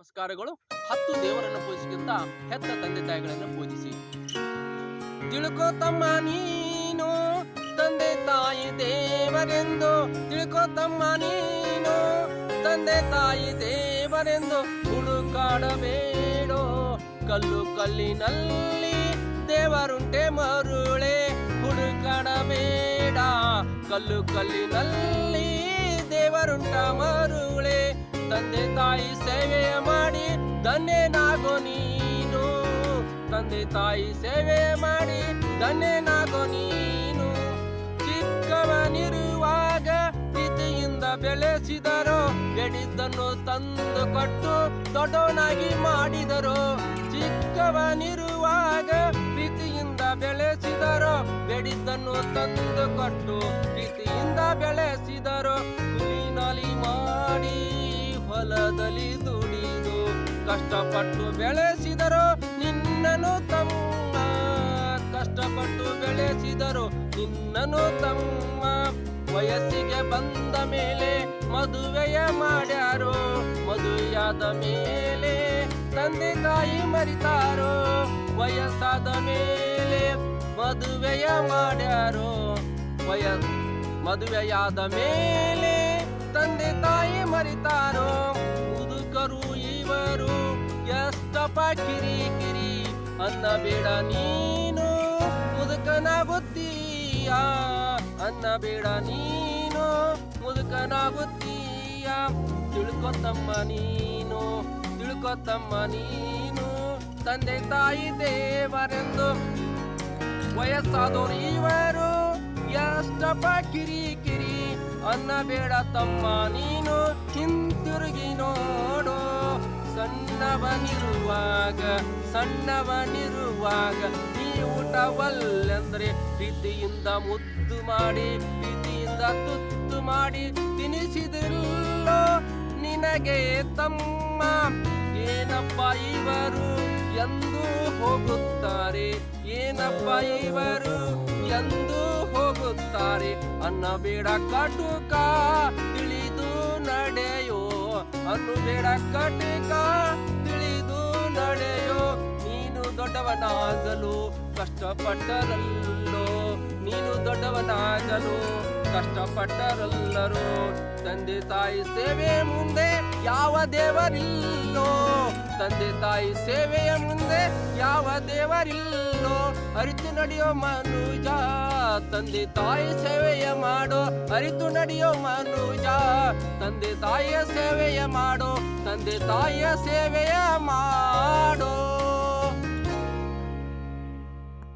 ನಮಸ್ಕಾರಗಳು. ಹತ್ತು ದೇವರನ್ನು ಪೂಜಿಸಿಗಿಂತ ಹೆತ್ತ ತಂದೆ ತಾಯಿಗಳನ್ನು ಪೂಜಿಸಿ. ತಿಳ್ಕೋ ತಮ್ಮ ನೀನು, ತಂದೆ ತಾಯಿ ದೇವರೆಂದು. ತಿಳ್ಕೋ ತಮ್ಮ ನೀನು, ತಂದೆ ತಾಯಿ ದೇವರೆಂದು. ಹುಡುಕಾಡಬೇಡೋ, ಕಲ್ಲು ಕಲ್ಲಿನಲ್ಲಿ ದೇವರುಂಟೆ ಮರುಳೆ. ಹುಡುಕಾಡಬೇಡ, ಕಲ್ಲು ಕಲ್ಲಿನಲ್ಲಿ ದೇವರುಂಟ ಮರುಳೆ. ತಂದೆ ತಾಯಿ ಸೇವೆಯ ಮಾಡಿ, ಧನ್ಯನಾಗೋ ನೀನು. ತಂದೆ ತಾಯಿ ಸೇವೆ ಮಾಡಿ, ಧನ್ಯನಾಗೋ ನೀನು. ಚಿಕ್ಕವನಿರುವಾಗ ಪ್ರೀತಿಯಿಂದ ಬೆಳೆಸಿದರು ಬೆಡಿದ್ದನ್ನು ತಂದು ಕೊಟ್ಟು ದೊಡ್ಡವನಾಗಿ ಮಾಡಿದರು. ಚಿಕ್ಕವನಿರುವಾಗ ಪ್ರೀತಿಯಿಂದ ಬೆಳೆಸಿದರು ಬೆಡಿದ್ದನ್ನು ತಂದು ಕೊಟ್ಟು ಪ್ರೀತಿಯಿಂದ ಬೆಳೆಸಿದರು ಮಾಡಿ. ಕಷ್ಟಪಟ್ಟು ಬೆಳೆಸಿದರು ನಿನ್ನನು ತಮ್ಮ ಕಷ್ಟಪಟ್ಟು ಬೆಳೆಸಿದರು ನಿನ್ನನು ತಮ್ಮ ವಯಸ್ಸಿಗೆ ಬಂದ ಮೇಲೆ ಮದುವೆಯ ಮಾಡ್ಯಾರು, ಮದುವೆಯಾದ ಮೇಲೆ ತಂದೆ ತಾಯಿ ಮರಿತಾರೋ, ವಯಸ್ಸಾದ ಮೇಲೆ ಮದುವೆಯ ಮಾಡ್ಯಾರೋ ವಯಸ್ ಮದುವೆಯಾದ ಮೇಲೆ ತಂದೆ ತಾಯಿ ಮರಿತಾರೋ. ಎಷ್ಟಪ್ಪ ಕಿರಿ ಅನ್ನ ಬೇಡ ನೀನು ಅನ್ನ ಬೇಡ ನೀನು, ಮುದುಕನಾಗುತ್ತೀಯ? ತಿಳ್ಕೊತಮ್ಮ ನೀನು ತಿಳ್ಕೊತಮ್ಮ ನೀನು. ತಂದೆ ತಾಯಿ ದೇವರೆಂದು ವಯಸ್ಸಾದವರು ಇವರು. ಎಷ್ಟಪ್ಪ ಕಿರಿ ಕಿರಿ ಅನ್ನಬೇಡ ತಮ್ಮ ನೀನು. ಹಿಂತಿರುಗಿ ನೋಡು ಸಣ್ಣವನಿರುವಾಗ ಸಣ್ಣವನಿರುವಾಗ ನೀ ಊಟವಲ್ಲೆಂದರೆ ಪ್ರೀತಿಯಿಂದ ಮುದ್ದು ಮಾಡಿ, ಪ್ರೀತಿಯಿಂದ ತುತ್ತು ಮಾಡಿ ತಿನಿಸಿದಿಲ್ಲೋ ನಿನಗೆ ತಮ್ಮ. ಏನಪ್ಪ ಇವರು ಎಂದು ಹೋಗುತ್ತಾರೆ, ಏನಪ್ಪ ಇವರು ಎಂದು ಹೋಗುತ್ತಾರೆ ಅನ್ನಬೇಡ ಕಟುಕ ತಿಳಿದು ನಡೆಯೋ, ಅನ್ನು ಬೇಡ ಕಟುಕ ಕಷ್ಟಪಟ್ಟರಲ್ಲೋ, ನೀನು ದೊಡ್ಡವನಾಗಲು ಕಷ್ಟಪಟ್ಟರಲ್ಲರು, ತಂದೆ ತಾಯಿ ಸೇವೆ ಮುಂದೆ ಯಾವ ದೇವರಿಲ್ಲೋ, ತಂದೆ ತಾಯಿ ಸೇವೆಯ ಮುಂದೆ ಯಾವ ದೇವರಿಲ್ಲೋ, ಅರಿತು ನಡೆಯೋ ಮನುಜ, ತಂದೆ ತಾಯಿ ಸೇವೆಯ ಮಾಡೋ, ಅರಿತು ನಡೆಯೋ ಮನುಜ, ತಂದೆ ತಾಯಿಯ ಸೇವೆಯ ಮಾಡೋ, ತಂದೆ ತಾಯಿಯ ಸೇವೆಯ